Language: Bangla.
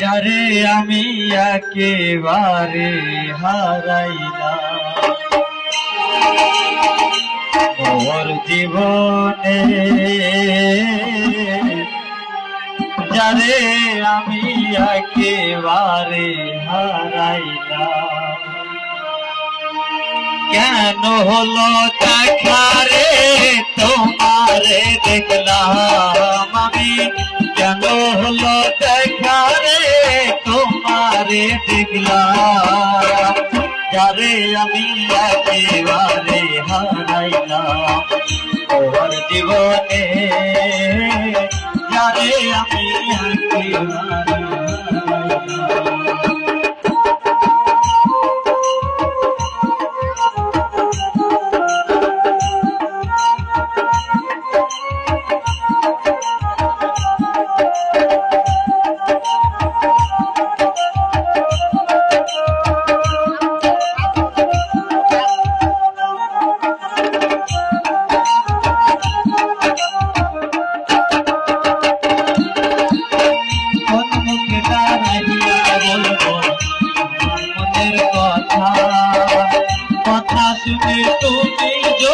যারে আমি একেবারে হারাইলাম ওর জীবনে যারে আমি একেবারে হারাইলাম কেন হলো দেখারে দেখারে তোমারে দেখলাম। যারে আমি একেবারে হারাইলাম। জীবনে যারে আমি একেবারে Dios